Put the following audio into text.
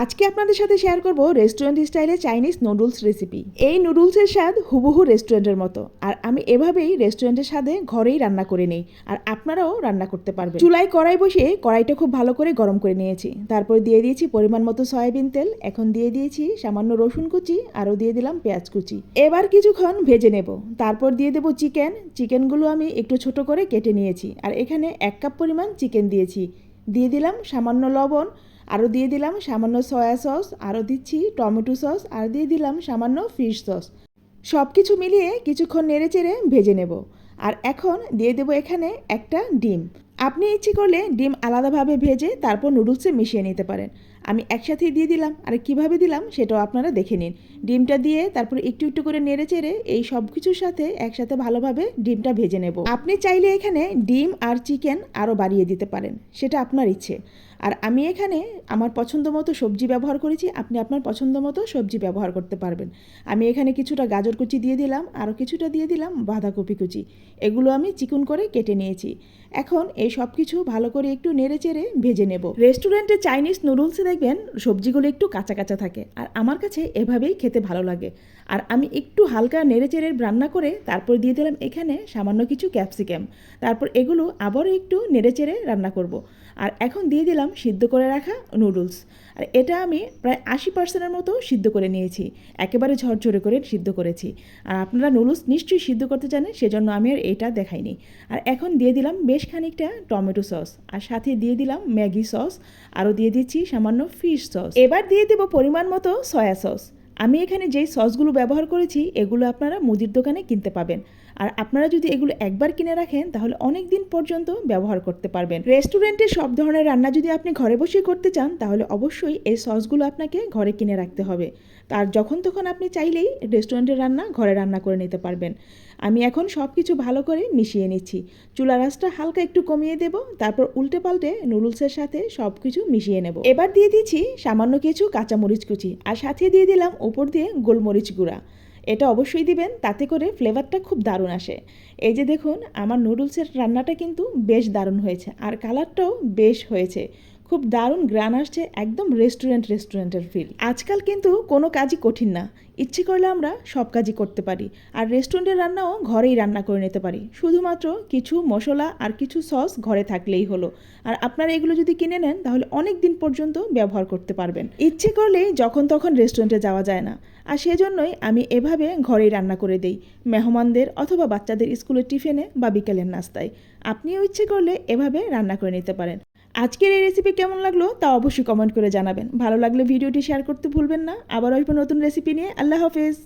আজকে আপনাদের সাথে শেয়ার করব রেস্টুরেন্ট স্টাইলে চাইনিজ নুডলস রেসিপি এই নুডলসের স্বাদ হুবহু রেস্টুরেন্টের মতো। আর আমি এভাবেই রেস্টুরেন্টের স্বাদে ঘরেই রান্না করে নেই। আর আপনারাও রান্না করতে পারবেন। চুলায় কড়াই বসিয়ে কড়াইটা খুব ভালো করে গরম করে নিয়েছি। তারপর দিয়ে দিয়েছি পরিমাণ মতো সয়াবিন তেল। এখন দিয়ে দিয়েছি সামান্য রসুন কুচি, আরও দিয়ে দিলাম পেঁয়াজ কুচি। এবার কিছুক্ষণ ভেজে নেব। তারপর দিয়ে দেবো চিকেন চিকেনগুলো আমি একটু ছোট করে কেটে নিয়েছি। আর এখানে এক কাপ পরিমাণ চিকেন দিয়েছি। দিয়ে দিলাম সামান্য লবণ। আরও দিয়ে দিলাম সামান্য সয়া সস আরও দিচ্ছি টমেটো সস, আর দিয়ে দিলাম সামান্য ফিশ সস। সব কিছু মিলিয়ে কিছুক্ষণ নেড়ে চেড়ে ভেজে নেব। আর এখন দিয়ে দেবো এখানে একটা ডিম। আপনি ইচ্ছে করলে ডিম আলাদাভাবে ভেজে তারপর নুডলসে মিশিয়ে নিতে পারেন। আমি একসাথেই দিয়ে দিলাম। আর কীভাবে দিলাম সেটাও আপনারা দেখে নিন। ডিমটা দিয়ে তারপর একটু একটু করে নেড়ে চেড়ে এই সব কিছুর সাথে একসাথে ভালোভাবে ডিমটা ভেজে নেব। আপনি চাইলে এখানে ডিম আর চিকেন আরও বাড়িয়ে দিতে পারেন, সেটা আপনার ইচ্ছে। আর আমি এখানে আমার পছন্দ মতো সবজি ব্যবহার করেছি, আপনি আপনার পছন্দ মতো সবজি ব্যবহার করতে পারবেন। আমি এখানে কিছুটা গাজর কুচি দিয়ে দিলাম, আরও কিছুটা দিয়ে দিলাম বাঁধাকপি কুচি। এগুলো আমি চিকুন করে কেটে নিয়েছি। এখন এই সব কিছু ভালো করে একটু নেড়ে চেড়ে ভেজে নেব। রেস্টুরেন্টে চাইনিজ নুডলসে দেখবেন সবজিগুলো একটু কাঁচা কাঁচা থাকে। আর আমার কাছে এভাবেই খেতে ভালো লাগে। আর আমি একটু হালকা নেড়ে চেড়ে রান্না করে তারপর দিয়ে দিলাম এখানে সামান্য কিছু ক্যাপসিকাম। তারপর এগুলো আবারও একটু নেড়ে চেড়ে রান্না করব। আর এখন দিয়ে দিলাম সিদ্ধ করে রাখা নুডলস আর এটা আমি প্রায় আশি পার্সেন্টের মতো সিদ্ধ করে নিয়েছি। একেবারে ঝরঝরে করে সিদ্ধ করেছি। আর আপনারা নুডলস নিশ্চয়ই সিদ্ধ করতে জানেন, সেজন্য আমি আর এটা দেখাইনি। আর এখন দিয়ে দিলাম বেশ খানিকটা টমেটো সস। আর সাথে দিয়ে দিলাম ম্যাগি সস। আরও দিয়ে দিচ্ছি সামান্য ফিশ সস এবার দিয়ে দেবো পরিমাণ মতো সয়া সস আমি এখানে যেই সসগুলো ব্যবহার করেছি, এগুলো আপনারা মুদির দোকানে কিনতে পাবেন। আর আপনারা যদি এগুলো একবার কিনে রাখেন, তাহলে অনেক দিন পর্যন্ত ব্যবহার করতে পারবেন। রেস্টুরেন্টে সব ধরনের রান্না যদি আপনি ঘরে বসে করতে চান, তাহলে অবশ্যই এই সসগুলো আপনাকে ঘরে কিনে রাখতে হবে। তার যখন তখন আপনি চাইলেই রেস্টুরেন্টের রান্না ঘরে রান্না করে নিতে পারবেন। আমি এখন সব কিছু ভালো করে মিশিয়ে নিচ্ছি। চুলা রাসটা হালকা একটু কমিয়ে দেব, তারপর উল্টে পাল্টে নুডলসের সাথে সব কিছু মিশিয়ে নেব। এবার দিয়ে দিচ্ছি সামান্য কিছু কাঁচামরিচ কুচি, আর সাথে দিয়ে দিলাম উপর দিয়ে গোলমরিচ গুঁড়া। এটা অবশ্যই দিবেন, তাতে করে ফ্লেভারটা খুব দারুণ আসে। এই যে দেখুন, আমার নুডলসের রান্নাটা কিন্তু বেশ দারুণ হয়েছে, আর কালারটাও বেশ হয়েছে। খুব দারুণ গ্রান আসছে একদম রেস্টুরেন্ট রেস্টুরেন্টের ফিল আজকাল কিন্তু কোনো কাজই কঠিন না। ইচ্ছে করলে আমরা সব কাজই করতে পারি। আর রেস্টুরেন্টের রান্নাও ঘরেই রান্না করে নিতে পারি। শুধুমাত্র কিছু মশলা আর কিছু সস ঘরে থাকলেই হলো। আর আপনারা এগুলো যদি কিনে নেন, তাহলে অনেক দিন পর্যন্ত ব্যবহার করতে পারবেন। ইচ্ছে করলেই যখন তখন রেস্টুরেন্টে যাওয়া যায় না। আর সেজন্যই আমি এভাবে ঘরেই রান্না করে দেই। মেহমানদের অথবা বাচ্চাদের স্কুলের টিফিনে বা বিকেলের নাস্তায়। আপনিও ইচ্ছে করলে এভাবে রান্না করে নিতে পারেন। আজকের এই রেসিপি কেমন লাগল তা অবশ্যই কমেন্ট করে জানাবেন। ভালো লাগলে ভিডিওটি শেয়ার করতে ভুলবেন না। আবার আসব নতুন রেসিপি নিয়ে। আল্লাহ হাফেজ।